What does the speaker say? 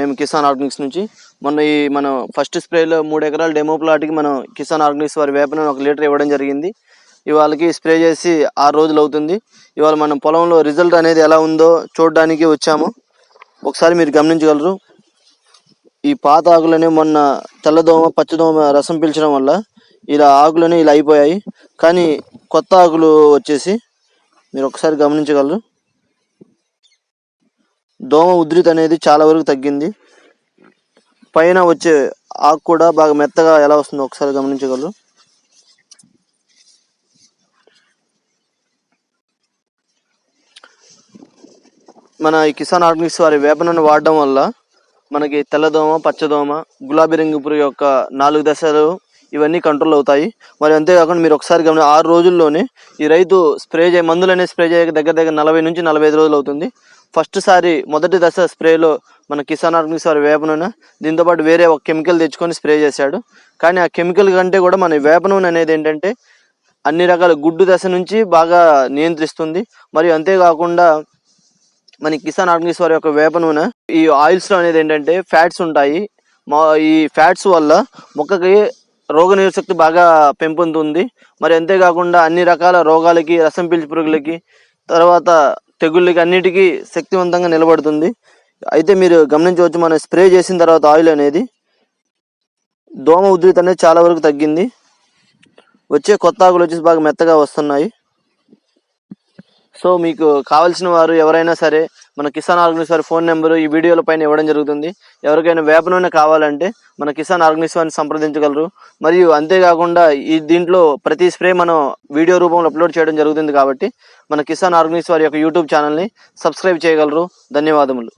మేము కిసాన్ ఆర్గానిక్స్ నుంచి. మొన్న ఈ మనం ఫస్ట్ స్ప్రేలో మూడు ఎకరాల డెమో ప్లాట్కి మనం కిసాన్ ఆర్గానిక్స్ వారి వేపన ఒక లీటర్ ఇవ్వడం జరిగింది. ఇవాళకి స్ప్రే చేసి ఆరు రోజులు అవుతుంది. ఇవాళ మనం పొలంలో రిజల్ట్ అనేది ఎలా ఉందో చూడడానికి వచ్చాము. ఒకసారి మీరు గమనించగలరు. ఈ పాత ఆకులని మొన్న తెల్లదోమ పచ్చదోమ రసం పీల్చడం వల్ల ఇలా ఆకులని ఇలా అయిపోయాయి. కానీ కొత్త ఆకులు వచ్చేసి మీరు ఒకసారి గమనించగలరు. దోమ ఉధృతి అనేది చాలా వరకు తగ్గింది. పైన వచ్చే ఆకు కూడా బాగా మెత్తగా ఎలా వస్తుందో ఒకసారి గమనించగలరు. మన ఈ కిసాన్ ఆర్గానిక్స్ వారి వేపనను వాడడం వల్ల మనకి తెల్లదోమ పచ్చదోమ గులాబీ రంగు పురుగు యొక్క నాలుగు దశలు ఇవన్నీ కంట్రోల్ అవుతాయి. మరి అంతేకాకుండా మీరు ఒకసారి గమని ఆరు రోజుల్లోనే ఈ రైతు స్ప్రే చేయ మందులు అనేది స్ప్రే చేయక దగ్గర దగ్గర నలభై నుంచి నలభై ఐదు రోజులు అవుతుంది. ఫస్ట్ సారి మొదటి దశ స్ప్రేలో మన కిసాన్ ఆర్గానిక్స్ వారి వేప నూనె దీంతో పాటు వేరే ఒక కెమికల్ తెచ్చుకొని స్ప్రే చేశాడు. కానీ ఆ కెమికల్ కంటే కూడా మన వేప నూనె అనేది ఏంటంటే అన్ని రకాల గుడ్డు దశ నుంచి బాగా నియంత్రిస్తుంది. మరియు అంతేకాకుండా మన కిసాన్ ఆర్గానిక్స్ వారి యొక్క వేప నూనె ఈ ఆయిల్స్లో అనేది ఏంటంటే ఫ్యాట్స్ ఉంటాయి. మా ఈ ఫ్యాట్స్ వల్ల మొక్కకి రోగ నిరోధశక్తి బాగా పెంపొందుతుంది. మరి అంతేకాకుండా అన్ని రకాల రోగాలకి రసం పీల్చి పురుగులకి తర్వాత తెగుళ్ళకి అన్నిటికీ శక్తివంతంగా నిలబడుతుంది. అయితే మీరు గమనించవచ్చు మనం స్ప్రే చేసిన తర్వాత ఆయిల్ అనేది దోమ ఉధృతి అనేది చాలా వరకు తగ్గింది. వచ్చే కొత్త ఆకులు వచ్చేసి బాగా మెత్తగా వస్తున్నాయి. సో మీకు కావాల్సిన వారు ఎవరైనా సరే మన కిసాన్ ఆర్గనైజ్ వారి ఫోన్ నెంబర్ ఈ వీడియోల పైన ఇవ్వడం జరుగుతుంది. ఎవరికైనా వేప నూనె కావాలంటే మన కిసాన్ ఆర్గనైజ్ వారిని సంప్రదించగలరు. మరియు అంతేకాకుండా ఈ దీంట్లో ప్రతి స్ప్రే మనం వీడియో రూపంలో అప్లోడ్ చేయడం జరుగుతుంది కాబట్టి మన కిసాన్ ఆర్గనైజ్ వారి యొక్క యూట్యూబ్ ఛానల్ని సబ్స్క్రైబ్ చేయగలరు. ధన్యవాదములు.